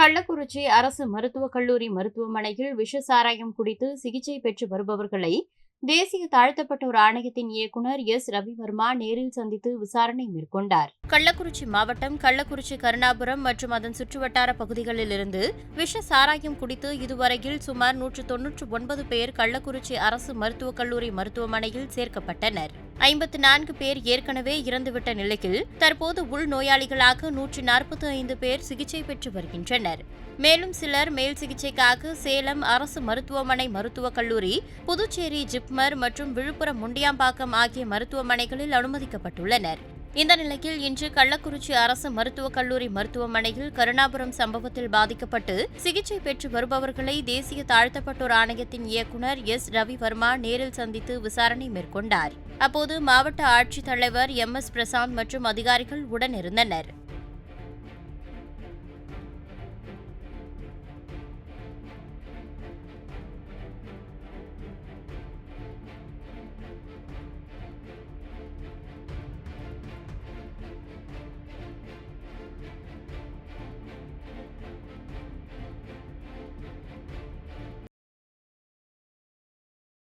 கள்ளக்குறிச்சி அரசு மருத்துவக் கல்லூரி மருத்துவமனையில் விஷ சாராயம் குடித்து சிகிச்சை பெற்று வருபவர்களை தேசிய தாழ்த்தப்பட்டோர் ஆணையத்தின் இயக்குநர் எஸ். ரவிவர்மா நேரில் சந்தித்து விசாரணை மேற்கொண்டார். கள்ளக்குறிச்சி மாவட்டம் கள்ளக்குறிச்சி கருணாபுரம் மற்றும் அதன் சுற்றுவட்டார பகுதிகளிலிருந்து விஷ சாராயம் குடித்து இதுவரையில் சுமார் நூற்று தொன்னூற்று ஒன்பது பேர் கள்ளக்குறிச்சி அரசு மருத்துவக் கல்லூரி மருத்துவமனையில் சேர்க்கப்பட்டனர். ஐம்பத்து நான்கு பேர் ஏற்கனவே இறந்துவிட்ட நிலையில் தற்போது உள்நோயாளிகளாக நூற்றி நாற்பத்தி ஐந்து பேர் சிகிச்சை பெற்று வருகின்றனர். மேலும் சிலர் மேல் சிகிச்சைக்காக சேலம் அரசு மருத்துவமனை மருத்துவக் கல்லூரி புதுச்சேரி ஜிப்மர் மற்றும் விழுப்புரம் முண்டியாம்பாக்கம் ஆகிய மருத்துவமனைகளில் அனுமதிக்கப்பட்டுள்ளனர். இந்த நிலையில் இன்று கள்ளக்குறிச்சி அரசு மருத்துவக் கல்லூரி மருத்துவமனையில் கருணாபுரம் சம்பவத்தில் பாதிக்கப்பட்டு சிகிச்சை பெற்று வருபவர்களை தேசிய தாழ்த்தப்பட்டோர் ஆணையத்தின் இயக்குநர் எஸ். ரவிவர்மா நேரில் சந்தித்து விசாரணை மேற்கொண்டார். அப்போது மாவட்ட ஆட்சித்தலைவர் எம். எஸ். பிரசாந்த் மற்றும் அதிகாரிகள் உடனிருந்தனர்.